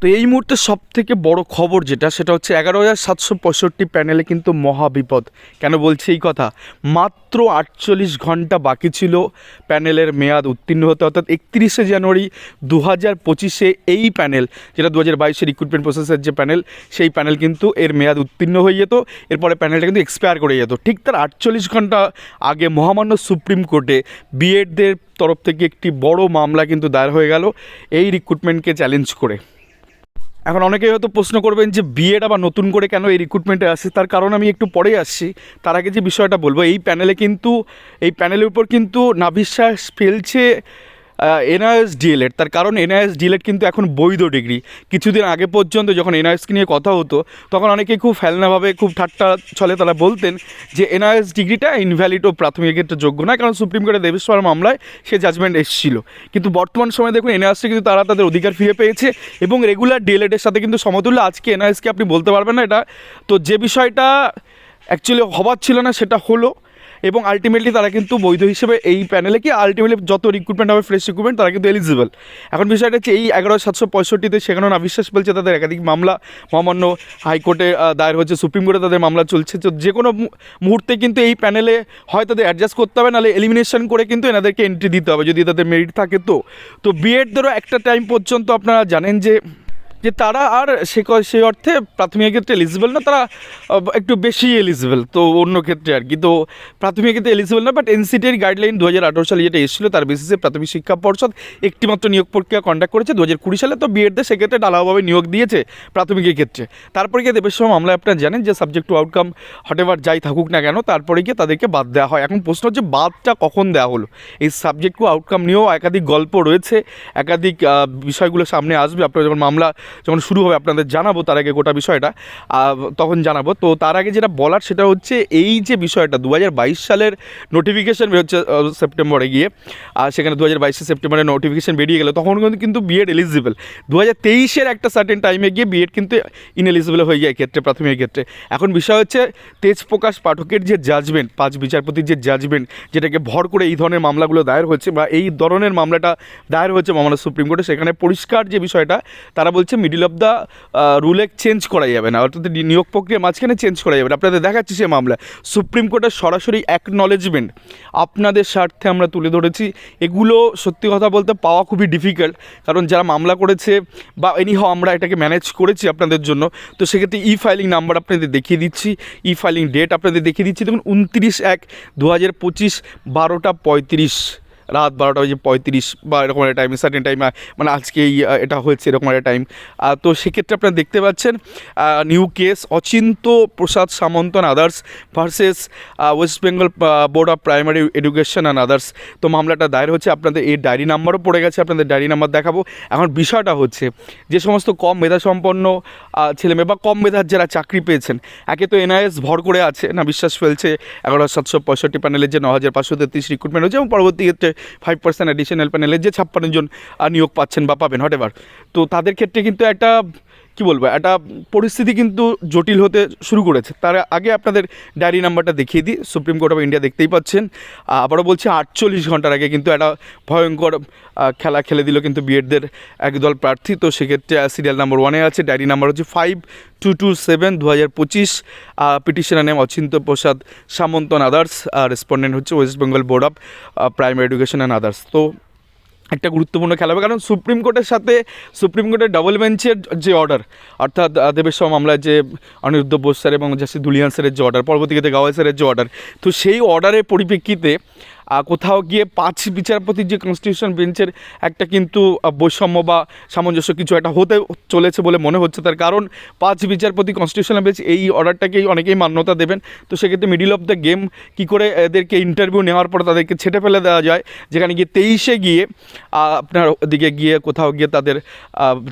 তো এই মুহূর্তে সব থেকে বড় খবর যেটা, সেটা হচ্ছে এগারো হাজার সাতশো পঁয়ষট্টি প্যানেলে কিন্তু মহা বিপদ কেন বলছি এই কথা? মাত্র আটচল্লিশ ঘণ্টা বাকি ছিল প্যানেলের মেয়াদ উত্তীর্ণ হতে, অর্থাৎ একত্রিশে জানুয়ারি দু হাজার পঁচিশে এই প্যানেল, যেটা দু হাজার বাইশের রিক্রুটমেন্ট প্রসেসের যে প্যানেল, সেই প্যানেল কিন্তু এর মেয়াদ উত্তীর্ণ হয়ে যেত। এরপরে প্যানেলটা কিন্তু এক্সপায়ার করে যেত। ঠিক তার আটচল্লিশ ঘণ্টা আগে মহামান্য সুপ্রিম কোর্টে বিএডদের তরফ থেকে একটি বড় মামলা কিন্তু দায়ের হয়ে গেল, এই রিক্রুটমেন্টকে চ্যালেঞ্জ করে। এখন অনেকেই হয়তো প্রশ্ন করবেন যে বিএড আবার নতুন করে কেন এই রিক্রুটমেন্টে আসছে? তার কারণ আমি একটু পরে আসছি। তার আগে যে বিষয়টা বলব, এই প্যানেলে কিন্তু, এই প্যানেলের উপর কিন্তু নাভিশ্বাস ফেলছে এনআইএস ডিএলএড। তার কারণ এনআইএস ডিএলএড কিন্তু এখন বৈধ ডিগ্রি। কিছুদিন আগে পর্যন্ত যখন এনআইএসকে নিয়ে কথা হতো, তখন অনেকেই খুব ফেলনাভাবে, খুব ঠাট্টা ছলে তারা বলতেন যে এনআইএস ডিগ্রিটা ইনভ্যালিড ও প্রাথমিক ক্ষেত্রে যোগ্য নয়, কারণ সুপ্রিম কোর্টে দেবেশ্বর মামলায় সে জাজমেন্ট এসেছিল। কিন্তু বর্তমান সময়ে দেখুন এনআইএসটি কিন্তু তারা তাদের অধিকার ফিরে পেয়েছে এবং রেগুলার ডিএলএডের সাথে কিন্তু সমতুল্য। আজকে এনআইএসকে আপনি বলতে পারবেন না এটা। তো যে বিষয়টা অ্যাকচুয়ালি হবার ছিল না, সেটা হলো এবং আলটিমেটলি তারা কিন্তু বৈধ হিসেবে এই প্যানেলে কি আলটিমেটলি যত রিক্রুটমেন্ট হবে ফ্রেশ রিক্রুটমেন্ট তারা কিন্তু এলিজিবল এখন বিষয়টা হচ্ছে এই এগারো সাতশো পঁয়ষট্টিতে সেখানেও না বিশ্বাস বলছে তাদের একাধিক মামলা। মহামান্য হাইকোর্টে দায়ের হচ্ছে সুপ্রিম কোর্টে তাদের মামলা চলছে। তো যে কোনো মুহূর্তে কিন্তু এই প্যানেলে হয় তাদের অ্যাডজাস্ট করতে হবে, নাহলে এলিমিনেশন করে কিন্তু এনাদেরকে এন্ট্রি দিতে হবে, যদি তাদের মেরিট থাকে তো। তো বিএডদেরও একটা টাইম পর্যন্ত আপনারা জানেন যে যে তারা আর সে সেই অর্থে প্রাথমিক ক্ষেত্রে এলিজিবল না, তারা একটু বেশি এলিজিবল তো অন্য ক্ষেত্রে আর কি। তো প্রাথমিক ক্ষেত্রে এলিজিবল না বাট এনসিটির গাইডলাইন দু হাজার আঠারো সালে যেটা এসেছিল, তার বেসিসে প্রাথমিক শিক্ষা পর্ষদ একটিমাত্র নিয়োগ প্রক্রিয়া কন্ডাক্ট করেছে। দু হাজার কুড়ি সালে তো বিএডদের সেক্ষেত্রে ডালাওভাবে নিয়োগ দিয়েছে প্রাথমিকের ক্ষেত্রে। তারপরে গিয়ে দেবের সময় মামলায় আপনারা জানেন যে সাবজেক্ট টু আউটকাম হটেভার যাই থাকুক না কেন, তারপরে গিয়ে তাদেরকে বাদ দেওয়া হয়। এখন প্রশ্ন হচ্ছে বাদটা কখন দেওয়া হলো? এই সাবজেক্ট টু আউটকাম নিয়েও একাধিক গল্প রয়েছে, একাধিক বিষয়গুলো সামনে আসবে। আপনারা যখন মামলা যখন শুরু হবে, আপনাদের জানাব তার আগে গোটা বিষয়টা তখন জানাব। তো তার আগে যেটা বলার সেটা হচ্ছে, এই যে বিষয়টা দু হাজার বাইশ সালের নোটিফিকেশান বেরোচ্ছে সেপ্টেম্বরে গিয়ে, আর সেখানে দু হাজার বাইশে সেপ্টেম্বরে নোটিফিকেশান বেরিয়ে গেল, তখন কিন্তু কিন্তু বিএড এলিজিবল দু হাজার তেইশের একটা সার্টেন টাইমে গিয়ে বিএড কিন্তু ইনএলিজিবল হয়ে যায় ক্ষেত্রে প্রাথমিক ক্ষেত্রে। এখন বিষয় হচ্ছে তেজ প্রকাশ পাঠকের যে জাজমেন্ট পাঁচ বিচারপতির যে জাজমেন্ট যেটাকে ভর করে এই ধরনের মামলাগুলো দায়ের হচ্ছে, বা এই ধরনের মামলাটা দায়ের হচ্ছে মামলা সুপ্রিম কোর্টে, সেখানে পরিষ্কার যে বিষয়টা, তারা বলছে মিডিল অফ দ্য রুলে চেঞ্জ করা যাবে না। অর্থাৎ নিয়োগ প্রক্রিয়া মাঝখানে চেঞ্জ করা যাবে না। আপনাদের দেখাচ্ছি সে মামলা। সুপ্রিম কোর্টের সরাসরি অ্যাকনলেজমেন্ট আপনাদের স্বার্থে আমরা তুলে ধরেছি। এগুলো সত্যি কথা বলতে পাওয়া খুবই ডিফিকাল্ট কারণ যারা মামলা করেছে বা এনিহাও আমরা এটাকে ম্যানেজ করেছি আপনাদের জন্য, তো সেক্ষেত্রে ই ফাইলিং নাম্বার আপনাদের দেখিয়ে দিচ্ছি। ই ফাইলিং ডেট আপনাদের দেখিয়ে দিচ্ছি। দেখুন, উনত্রিশ এক দু হাজার পঁচিশ, বারোটা পঁয়ত্রিশ। রাত বারোটা বাজে পঁয়ত্রিশ বা এরকম একটা টাইম সার্টেন টাইম মানে আজকে এই এটা হয়েছে এরকম একটা টাইম তো সেক্ষেত্রে আপনারা দেখতে পাচ্ছেন new case Achinta Prasad Samanta others versus West Bengal board of primary education and others তো মামলাটা দায়ের হচ্ছে আপনাদের এই ডায়েরি নাম্বারও পড়ে গেছে আপনাদের ডায়েরি নাম্বার দেখাবো। এখন বিষয়টা হচ্ছে যে সমস্ত কম মেধা সম্পন্ন আহ, ছেলেমেয়ে বা কম মেধার যারা চাকরি পেয়েছেন একে তো এনআইএস ভর করে আছে না বিশ্বাস ফেলছে এগারো সাতশো পঁয়ষট্টি প্যানেলের যে ন হাজার পাঁচশো তেত্রিশ রিক্রুটমেন্ট হয়েছে এবং পরবর্তী ক্ষেত্রে ফাইভ পার্সেন্ট অ্যাডিশনাল প্যানেলের যে ছাপ্পান্ন জন নিয়োগ পাচ্ছেন বা পাবেন হোয়াট তো তাদের ক্ষেত্রে কিন্তু একটা কি বলব, একটা পরিস্থিতি কিন্তু জটিল হতে শুরু করেছে। তার আগে আপনাদের ডায়েরি নাম্বারটা দেখিয়ে দিই। সুপ্রিম কোর্ট অফ ইন্ডিয়া দেখতেই পাচ্ছেন। আবারও বলছি, আটচল্লিশ ঘণ্টার আগে কিন্তু একটা ভয়ঙ্কর খেলা খেলে দিল কিন্তু বিএডদের একদল প্রার্থী। তো সেক্ষেত্রে সিরিয়াল নাম্বার ওয়ানে আছে ডায়েরি নাম্বার হচ্ছে ফাইভ টু টু সেভেন দু হাজার পঁচিশ পিটিশনার নেম অচিন্ত প্রসাদ সামন্তন আদার্স রেসপন্ডেন্ট হচ্ছে West Bengal board of primary education and others তো একটা গুরুত্বপূর্ণ খেলা হবে। কারণ সুপ্রিম কোর্টের সাথে, সুপ্রিম কোর্টের ডাবল বেঞ্চের যে অর্ডার অর্থাৎ দেবেশ্বর মামলায় যে অনিরুদ্ধ বোস স্যার এবং জাসি দুলিয়ান স্যারের যে অর্ডার পরবর্তীতে গাওয়াই স্যারের যে অর্ডার তো সেই অর্ডারের পরিপ্রেক্ষিতে কোথাও গিয়ে পাঁচ বিচারপতির যে কনস্টিটিউশন বেঞ্চের একটা কিন্তু বৈষম্য বা সামঞ্জস্য কিছু একটা হতে চলেছে বলে মনে হচ্ছে। তার কারণ, পাঁচ বিচারপতি কনস্টিটিউশনাল বেঞ্চ এই অর্ডারটাকেই অনেকেই মান্যতা দেবেন। তো সেক্ষেত্রে মিডিল অফ দ্য গেম কী করে এদেরকে ইন্টারভিউ নেওয়ার পর তাদেরকে ছেটে ফেলে দেওয়া যায়? যেখানে গিয়ে তেইশে গিয়ে আপনার দিকে গিয়ে কোথাও গিয়ে তাদের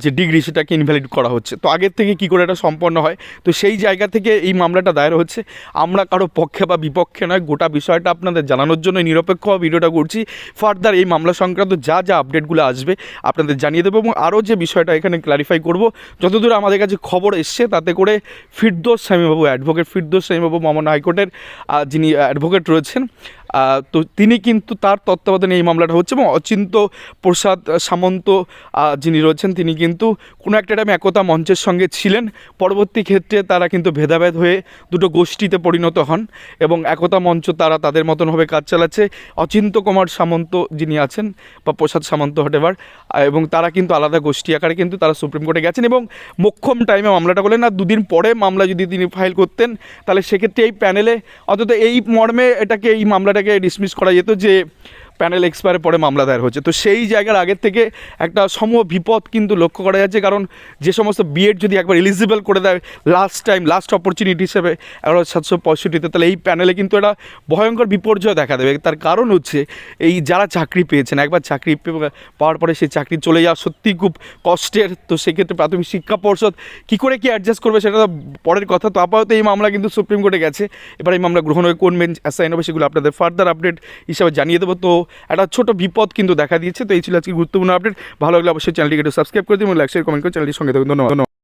যে ডিগ্রি সেটাকে ইনভ্যালিড করা হচ্ছে। তো আগের থেকে কী করে এটা সম্পন্ন হয়? তো সেই জায়গা থেকে এই মামলাটা দায়ের হচ্ছে। আমরা কারও পক্ষে বা বিপক্ষে নয়, গোটা বিষয়টা আপনাদের জানানোর জন্য নিরব নিরপেক্ষ ভিডিওটা করছি। ফার্দার এই মামলা সংক্রান্ত যা যা আপডেটগুলো আসবে আপনাদের জানিয়ে দেবো এবং আরও যে বিষয়টা এখানে ক্লারিফাই করব, যতদূর আমাদের কাছে খবর এসছে তাতে করে ফিরদোস স্বামীবাবু অ্যাডভোকেট ফিরদোস স্বামীবাবু মামনা হাইকোর্টের যিনি অ্যাডভোকেট রয়েছেন তো তিনি কিন্তু তার তত্ত্বাবধানে এই মামলাটা হচ্ছে এবং অচিন্ত প্রসাদ সামন্ত যিনি রয়েছেন, তিনি কিন্তু কোনো একটা টাইমে একতা মঞ্চের সঙ্গে ছিলেন। পরবর্তী ক্ষেত্রে তারা কিন্তু ভেদাভেদ হয়ে দুটো গোষ্ঠীতে পরিণত হন এবং একতা মঞ্চ তারা তাদের মতনভাবে কাজ চালাচ্ছে। অচিন্ত কুমার সামন্ত যিনি আছেন বা প্রসাদ সামন্ত হটেবার এবং তারা কিন্তু আলাদা গোষ্ঠী আকারে কিন্তু তারা সুপ্রিম কোর্টে গেছেন এবং মোক্ষম টাইমে মামলাটা করলেন। না দুদিন পরে মামলা যদি তিনি ফাইল করতেন, তাহলে সেক্ষেত্রে এই প্যানেলে অন্তত এই মর্মে এটাকে এই মামলাটাকে ডিসমিস করা যেত যে প্যানেল এক্সপায়ারের পরে মামলা দায়ের হচ্ছে তো সেই জায়গার আগের থেকে একটা সমূহ বিপদ কিন্তু লক্ষ্য করা যাচ্ছে, কারণ যে সমস্ত বিএড যদি একবার এলিজিবল করে দেয় লাস্ট টাইম লাস্ট অপরচুনিটি হিসেবে এগারো সাতশো পঁয়ষট্টিতে, তাহলে এই প্যানেলে কিন্তু একটা ভয়ঙ্কর বিপর্যয় দেখা দেবে। তার কারণ হচ্ছে এই যারা চাকরি পেয়েছেন, একবার চাকরি পাওয়ার পরে সেই চাকরি চলে যাওয়া সত্যিই খুব কষ্টের। তো সেক্ষেত্রে প্রাথমিক শিক্ষা পর্ষদ কী করে কি অ্যাডজাস্ট করবে সেটা তো পরের কথা। তো আপাতত এই মামলা কিন্তু সুপ্রিম কোর্টে গেছে। এবার এই মামলা গ্রহণ হয়ে কোন বেঞ্চ অ্যাসাইন হবে সেগুলো আপনাদের ফার্দার আপডেট হিসাবে জানিয়ে দেবো। তো একটা ছোট বিপদ কিন্তু দেখা দিয়েছে। তো এই ছিল আজকে গুরুত্বপূর্ণ আপডেট ভালো লাগলে অবশ্যই চ্যানেলটিকে একটু সাবস্ক্রাইব করে দিন লাইক শেয়ার কমেন্ট করে চ্যানেলটির সঙ্গে থাকুন। ধন্যবাদ।